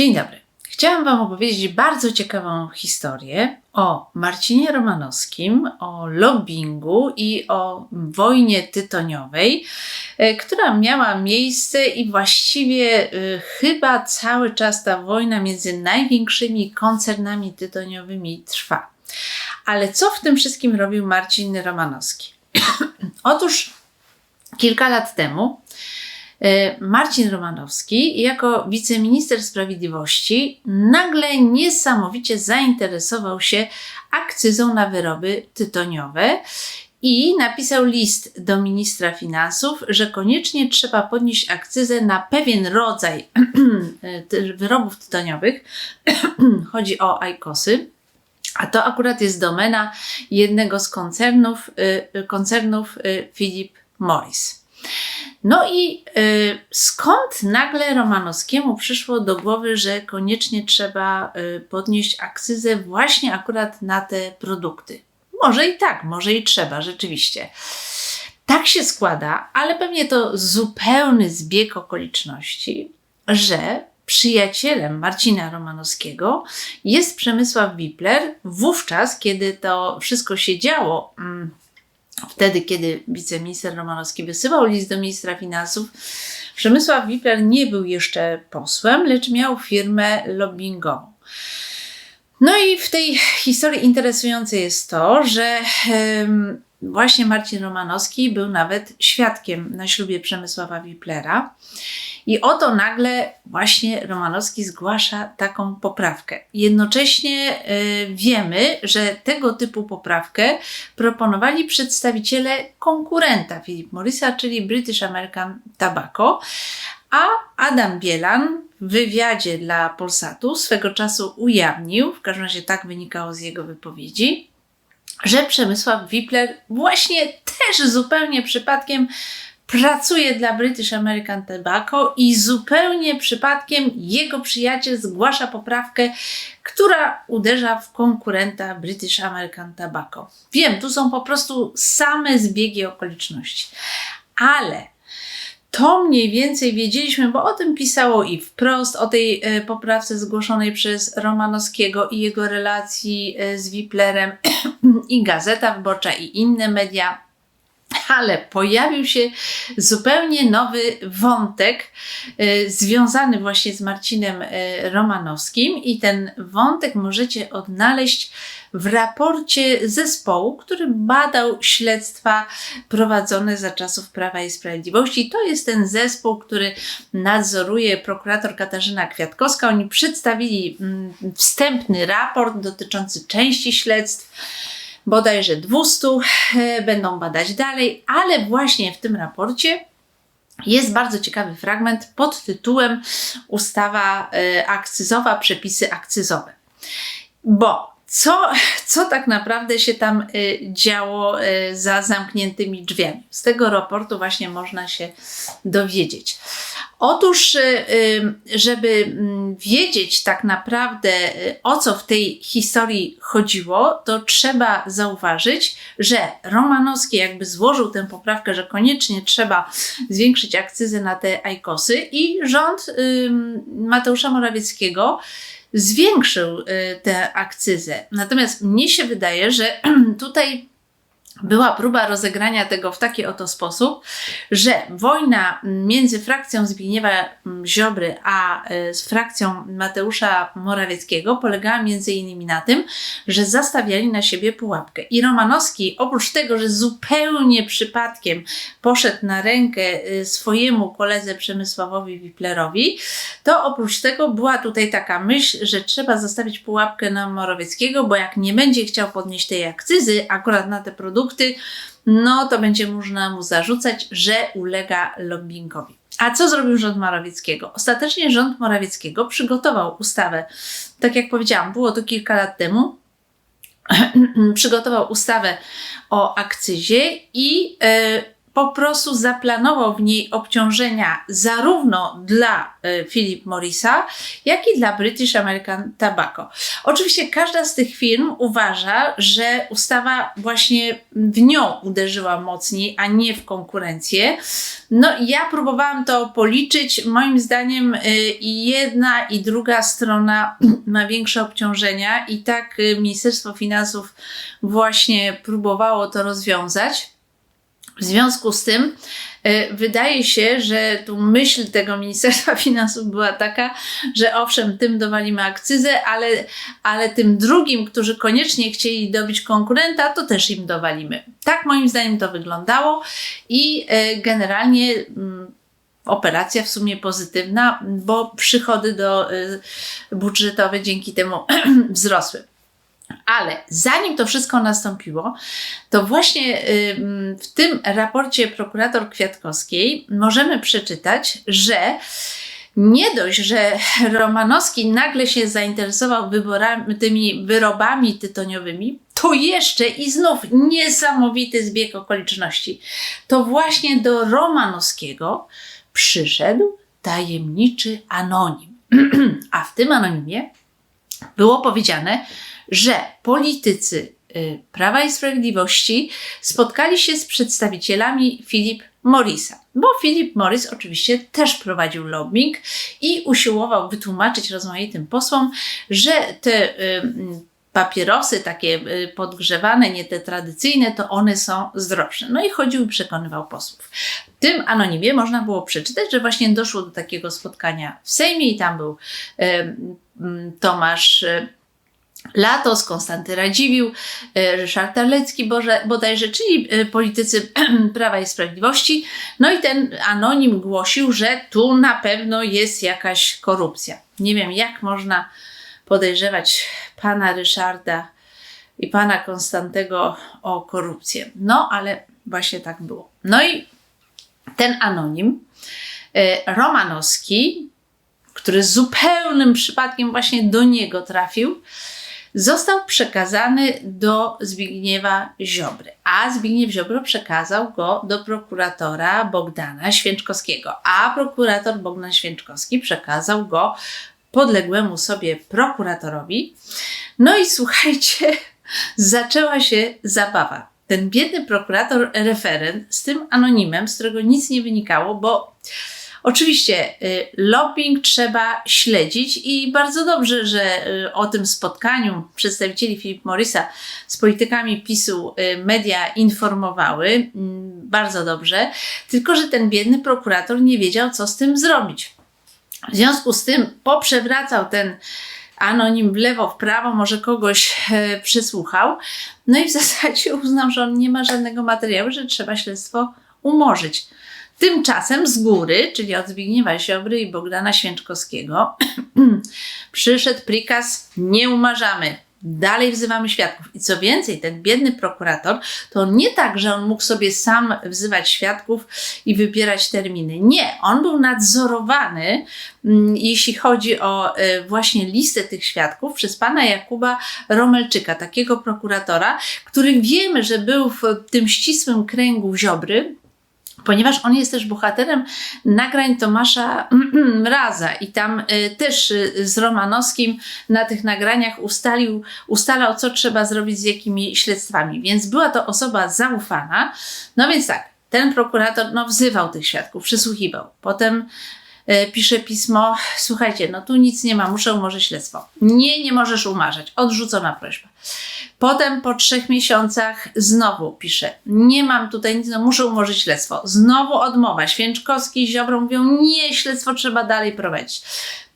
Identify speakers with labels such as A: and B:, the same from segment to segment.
A: Dzień dobry. Chciałam Wam opowiedzieć bardzo ciekawą historię o Marcinie Romanowskim, o lobbingu i o wojnie tytoniowej, e, która miała miejsce i właściwie y, chyba cały czas ta wojna między największymi koncernami tytoniowymi trwa. Ale co w tym wszystkim robił Marcin Romanowski? Otóż kilka lat temu E, Marcin Romanowski jako wiceminister sprawiedliwości nagle niesamowicie zainteresował się akcyzą na wyroby tytoniowe i napisał list do ministra finansów, że koniecznie trzeba podnieść akcyzę na pewien rodzaj wyrobów tytoniowych. Chodzi o ajkosy. A to akurat jest domena jednego z koncernów, y, koncernów y, Philip Morris. No i y, skąd nagle Romanowskiemu przyszło do głowy, że koniecznie trzeba y, podnieść akcyzę właśnie akurat na te produkty? Może i tak, może i trzeba, rzeczywiście. Tak się składa, ale pewnie to zupełny zbieg okoliczności, że przyjacielem Marcina Romanowskiego jest Przemysław Wipler, wówczas, kiedy to wszystko się działo. Mm, wtedy, kiedy wiceminister Romanowski wysyłał list do ministra finansów, Przemysław Wipler nie był jeszcze posłem, lecz miał firmę lobbyingową. No i w tej historii interesujące jest to, że właśnie Marcin Romanowski był nawet świadkiem na ślubie Przemysława Wiplera. I oto nagle właśnie Romanowski zgłasza taką poprawkę. Jednocześnie y, wiemy, że tego typu poprawkę proponowali przedstawiciele konkurenta Philip Morrisa, czyli British American Tobacco, a Adam Bielan w wywiadzie dla Polsatu swego czasu ujawnił, w każdym razie tak wynikało z jego wypowiedzi, że Przemysław Wipler właśnie też zupełnie przypadkiem pracuje dla British American Tobacco i zupełnie przypadkiem jego przyjaciel zgłasza poprawkę, która uderza w konkurenta British American Tobacco. Wiem, tu są po prostu same zbiegi okoliczności, ale to mniej więcej wiedzieliśmy, bo o tym pisało i wprost, o tej e, poprawce zgłoszonej przez Romanowskiego i jego relacji e, z Wiplerem i Gazeta Wyborcza i inne media. Ale pojawił się zupełnie nowy wątek y, związany właśnie z Marcinem Romanowskim i ten wątek możecie odnaleźć w raporcie zespołu, który badał śledztwa prowadzone za czasów Prawa i Sprawiedliwości. To jest ten zespół, który nadzoruje prokurator Katarzyna Kwiatkowska. Oni przedstawili mm, wstępny raport dotyczący części śledztw bodajże 200, e, będą badać dalej, ale właśnie w tym raporcie jest bardzo ciekawy fragment pod tytułem Ustawa e, akcyzowa, przepisy akcyzowe. Bo co, co tak naprawdę się tam e, działo za zamkniętymi drzwiami? Z tego raportu właśnie można się dowiedzieć. Otóż, y, y, żeby mm, wiedzieć tak naprawdę y, o co w tej historii chodziło, to trzeba zauważyć, że Romanowski jakby złożył tę poprawkę, że koniecznie trzeba zwiększyć akcyzę na te ajkosy i rząd Mateusza Morawieckiego zwiększył tę akcyzę. Natomiast mnie się wydaje, że tutaj była próba rozegrania tego w taki oto sposób, że wojna między frakcją Zbigniewa Ziobry a e, frakcją Mateusza Morawieckiego polegała między innymi na tym, że zastawiali na siebie pułapkę. I Romanowski, oprócz tego, że zupełnie przypadkiem poszedł na rękę e, swojemu koledze Przemysławowi Wiplerowi, to oprócz tego była tutaj taka myśl, że trzeba zastawić pułapkę na Morawieckiego, bo jak nie będzie chciał podnieść tej akcyzy akurat na te produkty, produkty, no to będzie można mu zarzucać, że ulega lobbyingowi. A co zrobił rząd Morawieckiego? Ostatecznie rząd Morawieckiego przygotował ustawę, tak jak powiedziałam, było to kilka lat temu, przygotował ustawę o akcyzie i e, po prostu zaplanował w niej obciążenia zarówno dla y, Philip Morrisa, jak i dla British American Tobacco. Oczywiście każda z tych firm uważa, że ustawa właśnie w nią uderzyła mocniej, a nie w konkurencję. No ja próbowałam to policzyć. Moim zdaniem y, i jedna i druga strona ma większe obciążenia i tak y, Ministerstwo Finansów właśnie próbowało to rozwiązać. W związku z tym y, wydaje się, że tu myśl tego Ministerstwa Finansów była taka, że owszem, tym dowalimy akcyzę, ale, ale tym drugim, którzy koniecznie chcieli dobić konkurenta, to też im dowalimy. Tak moim zdaniem to wyglądało i y, generalnie mm, operacja w sumie pozytywna, bo przychody do, y, budżetowe dzięki temu wzrosły. Ale zanim to wszystko nastąpiło, to właśnie w tym raporcie prokurator Kwiatkowskiej możemy przeczytać, że nie dość, że Romanowski nagle się zainteresował wyborami, tymi wyrobami tytoniowymi, to jeszcze i znów niesamowity zbieg okoliczności. To właśnie do Romanowskiego przyszedł tajemniczy anonim. A w tym anonimie było powiedziane, że politycy y, Prawa i Sprawiedliwości spotkali się z przedstawicielami Philip Morrisa, bo Philip Morris oczywiście też prowadził lobbying i usiłował wytłumaczyć rozmaitym posłom, że te y, papierosy takie y, podgrzewane, nie te tradycyjne, to one są zdrowsze. No i chodził i przekonywał posłów. W tym anonimie można było przeczytać, że właśnie doszło do takiego spotkania w Sejmie i tam był Tomasz Latos, Konstanty Radziwił, e, Ryszard Terlecki Boże, bodajże, czyli e, politycy Prawa i Sprawiedliwości. No i ten anonim głosił, że tu na pewno jest jakaś korupcja. Nie wiem, jak można podejrzewać pana Ryszarda i pana Konstantego o korupcję. No, ale właśnie tak było. No i ten anonim, e, Romanowski, który zupełnym przypadkiem właśnie do niego trafił, został przekazany do Zbigniewa Ziobry, a Zbigniew Ziobro przekazał go do prokuratora Bogdana Święczkowskiego, a prokurator Bogdan Święczkowski przekazał go podległemu sobie prokuratorowi. No i słuchajcie, zaczęła się zabawa. Ten biedny prokurator referent z tym anonimem, z którego nic nie wynikało, bo Oczywiście y, lobbying trzeba śledzić i bardzo dobrze, że y, o tym spotkaniu przedstawicieli Philip Morrisa z politykami PiSu y, media informowały. Mm, bardzo dobrze. Tylko, że ten biedny prokurator nie wiedział, co z tym zrobić. W związku z tym poprzewracał ten anonim w lewo, w prawo, może kogoś e, przysłuchał. No i w zasadzie uznał, że on nie ma żadnego materiału, że trzeba śledztwo umorzyć. Tymczasem z góry, czyli od Zbigniewa Ziobry i Bogdana Święczkowskiego, przyszedł prikaz nie umarzamy. Dalej wzywamy świadków. I co więcej, ten biedny prokurator, to nie tak, że on mógł sobie sam wzywać świadków i wybierać terminy. Nie, on był nadzorowany, mm, jeśli chodzi o y, właśnie listę tych świadków, przez pana Jakuba Romelczyka, takiego prokuratora, który wiemy, że był w tym ścisłym kręgu Ziobry, ponieważ on jest też bohaterem nagrań Tomasza Mraza i tam y, też y, z Romanowskim na tych nagraniach ustalił, ustalał, co trzeba zrobić z jakimi śledztwami. Więc była to osoba zaufana. No więc tak, ten prokurator no, wzywał tych świadków, przysłuchiwał. Potem pisze pismo, słuchajcie, no tu nic nie ma, muszę umorzyć śledztwo. Nie, nie możesz umarzać. Odrzucona prośba. Potem po trzech miesiącach znowu pisze, nie mam tutaj nic, no muszę umorzyć śledztwo. Znowu odmowa. Święczkowski i Ziobro mówią, nie, śledztwo trzeba dalej prowadzić.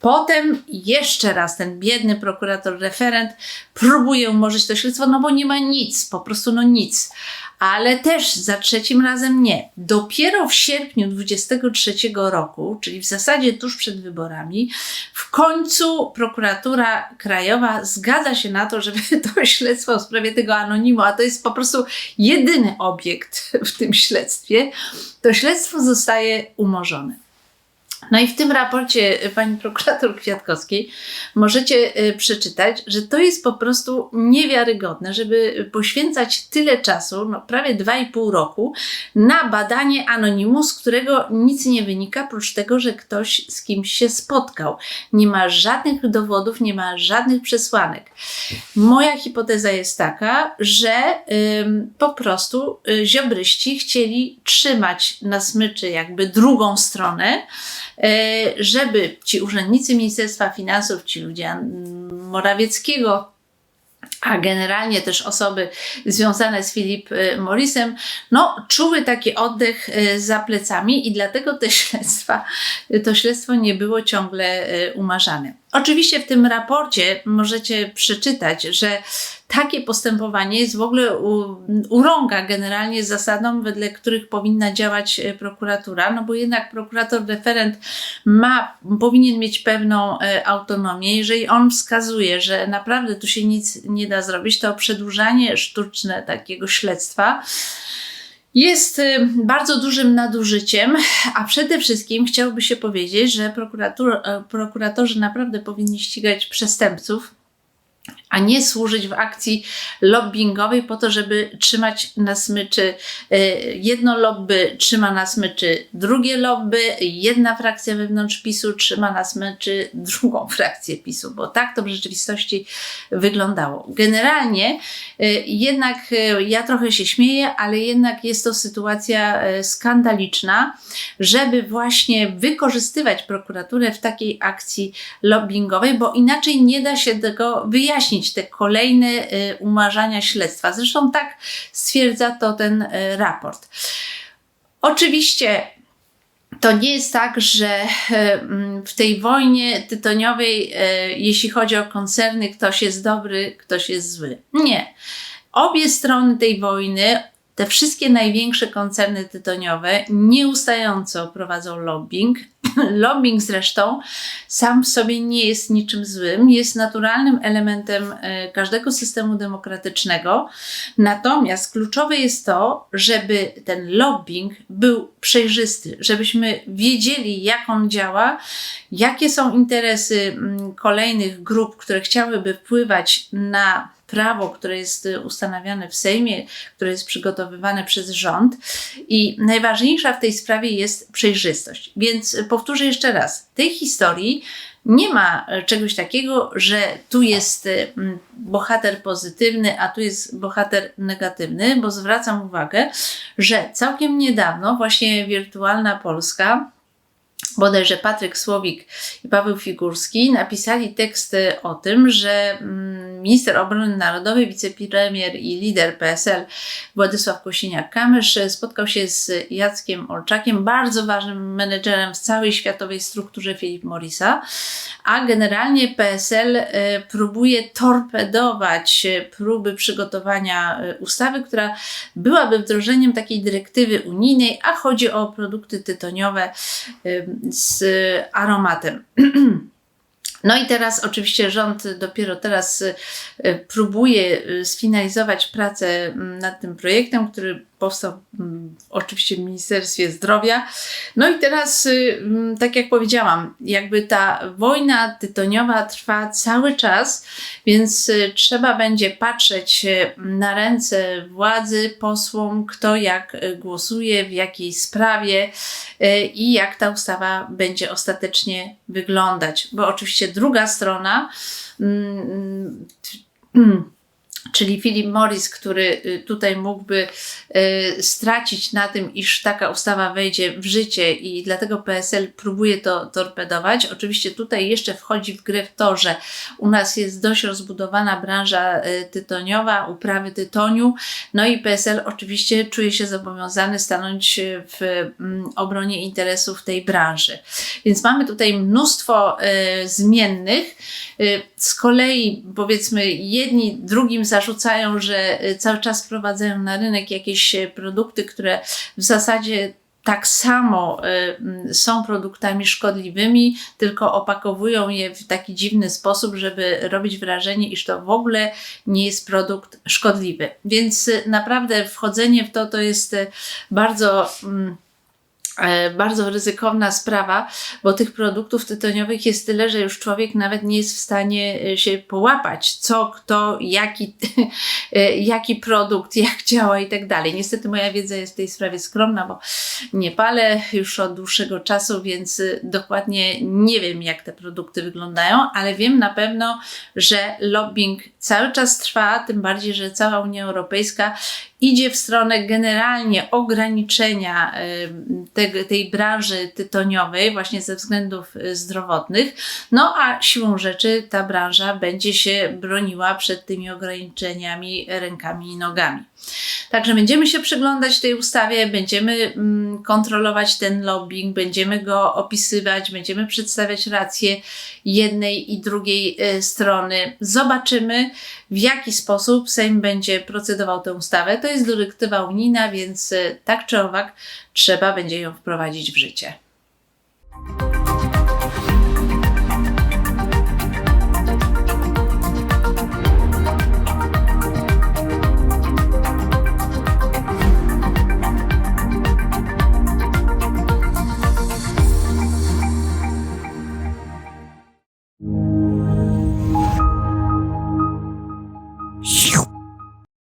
A: Potem jeszcze raz ten biedny prokurator referent próbuje umorzyć to śledztwo, no bo nie ma nic, po prostu no nic ale też za trzecim razem nie. Dopiero w sierpniu 23 roku, czyli w zasadzie tuż przed wyborami, w końcu prokuratura krajowa zgadza się na to, żeby to śledztwo w sprawie tego anonimu, a to jest po prostu jedyny obiekt w tym śledztwie, to śledztwo zostaje umorzone. No i w tym raporcie y, pani prokurator Kwiatkowskiej możecie y, przeczytać, że to jest po prostu niewiarygodne, żeby poświęcać tyle czasu, no prawie 2,5 roku, na badanie anonimu, z którego nic nie wynika, oprócz tego, że ktoś z kimś się spotkał. Nie ma żadnych dowodów, nie ma żadnych przesłanek. Moja hipoteza jest taka, że ym, po prostu y, ziobryści chcieli trzymać na smyczy jakby drugą stronę, żeby ci urzędnicy Ministerstwa Finansów, ci ludzie Morawieckiego, a generalnie też osoby związane z Philip e, Morrisem, no, czuły taki oddech e, za plecami i dlatego te śledztwa, to śledztwo nie było ciągle umarzane. Oczywiście w tym raporcie możecie przeczytać, że takie postępowanie jest w ogóle urąga generalnie zasadom, wedle których powinna działać e, prokuratura, no bo jednak prokurator referent ma, powinien mieć pewną e, autonomię. Jeżeli on wskazuje, że naprawdę tu się nic nie da zrobić, to przedłużanie sztuczne takiego śledztwa jest e, bardzo dużym nadużyciem, a przede wszystkim chciałoby się powiedzieć, że prokuratorzy naprawdę powinni ścigać przestępców, a nie służyć w akcji lobbyingowej po to, żeby trzymać na smyczy e, jedno lobby trzyma na smyczy drugie lobby, jedna frakcja wewnątrz PiSu trzyma na smyczy drugą frakcję PiSu, bo tak to w rzeczywistości wyglądało. Generalnie e, jednak e, ja trochę się śmieję, ale jednak jest to sytuacja skandaliczna, żeby właśnie wykorzystywać prokuraturę w takiej akcji lobbyingowej, bo inaczej nie da się tego wyjaśnić te kolejne y, umarzania śledztwa. Zresztą tak stwierdza to ten y, raport. Oczywiście to nie jest tak, że y, w tej wojnie tytoniowej, jeśli chodzi o koncerny, ktoś jest dobry, ktoś jest zły. Nie. Obie strony tej wojny te wszystkie największe koncerny tytoniowe nieustająco prowadzą lobbying. lobbying zresztą sam w sobie nie jest niczym złym, jest naturalnym elementem e, każdego systemu demokratycznego. Natomiast kluczowe jest to, żeby ten lobbying był przejrzysty, żebyśmy wiedzieli, jak on działa, jakie są interesy mm, kolejnych grup, które chciałyby wpływać na prawo, które jest y, ustanawiane w Sejmie, które jest przygotowywane przez rząd. I najważniejsza w tej sprawie jest przejrzystość. Więc powtórzę jeszcze raz: tej historii nie ma e, czegoś takiego, że tu jest y, bohater pozytywny, a tu jest bohater negatywny, bo zwracam uwagę, że całkiem niedawno właśnie Wirtualna Polska bodajże Patryk Słowik i Paweł Figurski napisali teksty o tym, że mm, minister obrony narodowej, wicepremier i lider PSL Władysław Kosiniak-Kamysz spotkał się z Jackiem Olczakiem, bardzo ważnym menedżerem w całej światowej strukturze Philip Morrisa, a generalnie PSL e, próbuje torpedować próby przygotowania e, ustawy, która byłaby wdrożeniem takiej dyrektywy unijnej, a chodzi o produkty tytoniowe z aromatem. No i teraz oczywiście rząd dopiero teraz y, próbuje y, sfinalizować pracę mm, nad tym projektem, który powstał mm, oczywiście w Ministerstwie Zdrowia. No i teraz, y, mm, tak jak powiedziałam, jakby ta wojna tytoniowa trwa cały czas, więc trzeba będzie patrzeć na ręce władzy, posłom, kto jak głosuje, w jakiej sprawie i jak ta ustawa będzie ostatecznie wyglądać. Bo oczywiście druga strona, mm, mm, czyli Philip Morris, który y, tutaj mógłby y, stracić na tym, iż taka ustawa wejdzie w życie i dlatego PSL próbuje to torpedować. Oczywiście tutaj jeszcze wchodzi w grę to, że u nas jest dość rozbudowana branża y, tytoniowa, uprawy tytoniu, no i PSL oczywiście czuje się zobowiązany stanąć w mm, obronie interesów tej branży. Więc mamy tutaj mnóstwo zmiennych. Z kolei powiedzmy jedni drugim zarzucają, że y, cały czas wprowadzają na rynek jakieś y, produkty, które w zasadzie tak samo y, są produktami szkodliwymi, tylko opakowują je w taki dziwny sposób, żeby robić wrażenie, iż to w ogóle nie jest produkt szkodliwy. Więc naprawdę wchodzenie w to to jest bardzo. Mm, bardzo ryzykowna sprawa, bo tych produktów tytoniowych jest tyle, że już człowiek nawet nie jest w stanie e, się połapać, co, kto, jaki, e, jaki produkt, jak działa i tak dalej. Niestety moja wiedza jest w tej sprawie skromna, bo nie palę już od dłuższego czasu, więc dokładnie nie wiem, jak te produkty wyglądają, ale wiem na pewno, że lobbying cały czas trwa, tym bardziej, że cała Unia Europejska idzie w stronę generalnie ograniczenia tej, tej branży tytoniowej właśnie ze względów y, zdrowotnych. No a siłą rzeczy ta branża będzie się broniła przed tymi ograniczeniami rękami i nogami. Także będziemy się przyglądać tej ustawie, będziemy mm, kontrolować ten lobbying, będziemy go opisywać, będziemy przedstawiać racje jednej i drugiej y, strony. Zobaczymy, w jaki sposób Sejm będzie procedował tę ustawę. To jest dyrektywa unijna, więc y, tak czy owak trzeba będzie ją wprowadzić w życie.